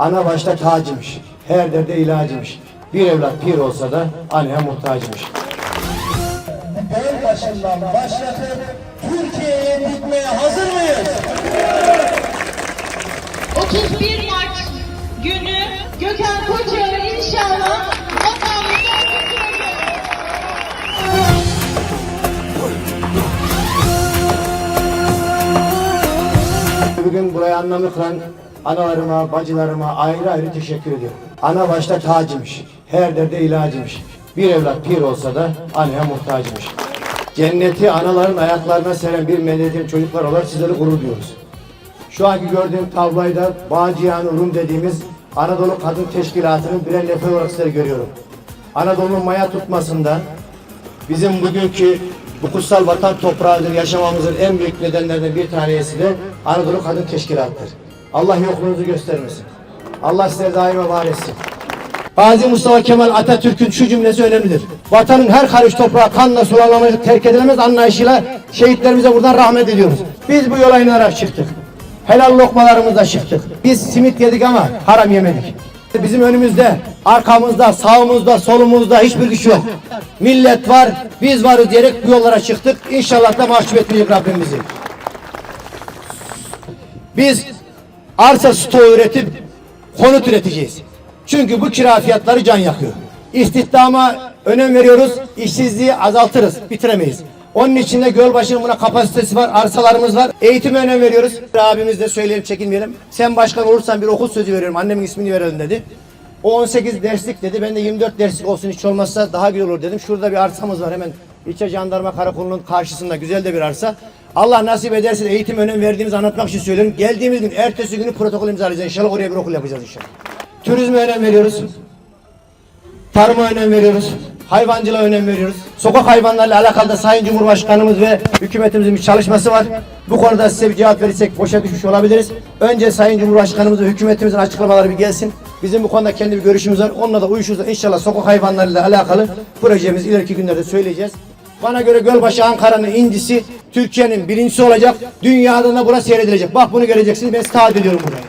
Ana başta tacıymış. Her derde ilacıymış. Bir evlat pir olsa da anneye muhtacıymış. En başından başlatıp Türkiye'ye gitmeye hazır mıyız? 31 Mart günü Gökhan Koçak'ı inşallah. Bugün buraya anlamlı kılan analarıma, bacılarıma ayrı ayrı teşekkür ediyorum. Ana başta tacıymış. Her derde ilacıymış. Bir evlat pir olsa da anneye muhtacıymış. Cenneti anaların ayaklarına seren bir milletin çocuklar olarak sizleri gurur diyoruz. Şu anki gördüğüm tabloyu da Bağcıyan Rum dediğimiz Anadolu Kadın Teşkilatı'nın birer nefer olarak sizleri görüyorum. Anadolu'nun maya tutmasından, bizim bugünkü bu kutsal vatan toprağıdır yaşamamızın en büyük nedenlerinden bir tanesi de Anadolu Kadın Teşkilatı'dır. Allah yokluğunuzu göstermesin. Allah size daima var etsin. Gazi Mustafa Kemal Atatürk'ün şu cümlesi önemlidir. Vatanın her karış toprağı kanla sulanamaz, terk edilemez anlayışıyla şehitlerimize buradan rahmet ediyoruz. Biz bu yola inanarak çıktık. Helal lokmalarımızla çıktık. Biz simit yedik ama haram yemedik. Bizim önümüzde, arkamızda, sağımızda, solumuzda hiçbir güç yok. Millet var, biz varız diyerek bu yollara çıktık. İnşallah da mahcup etmeyecek Rabbim bizi. Biz arsa stoğu üretip konut üreteceğiz. Çünkü bu kira fiyatları can yakıyor. İstihdama önem veriyoruz, işsizliği azaltırız, bitiremeyiz. Onun için de Gölbaşı'nın buna kapasitesi var, arsalarımız var. Eğitime önem veriyoruz. Abimiz de söyleyelim, çekinmeyelim. Sen başkan olursan bir okul sözü veriyorum, annemin ismini verelim dedi. O 18 derslik dedi, ben de 24 derslik olsun hiç olmazsa daha güzel olur dedim. Şurada bir arsamız var hemen İlçe Jandarma Karakolu'nun karşısında güzel de bir arsa. Allah nasip ederse de eğitim önem verdiğimizi anlatmak için söylüyorum. Geldiğimiz gün ertesi günü protokol imzalayacağız. İnşallah oraya bir okul yapacağız inşallah. Turizme önem veriyoruz. Tarıma önem veriyoruz. Hayvancılığa önem veriyoruz. Sokak hayvanlarıyla alakalı da Sayın Cumhurbaşkanımız ve hükümetimizin bir çalışması var. Bu konuda size bir cevap verirsek boşa düşmüş olabiliriz. Önce Sayın Cumhurbaşkanımız ve hükümetimizin açıklamaları bir gelsin. Bizim bu konuda kendi bir görüşümüz var. Onunla da uyuşursa inşallah sokak hayvanlarıyla alakalı projemizi ileriki günlerde söyleyeceğiz. Bana göre Gölbaşı Ankara'nın incisi Türkiye'nin birincisi olacak. Dünyada da burası seyredilecek. Bak bunu göreceksiniz. Ben size ediyorum bunu.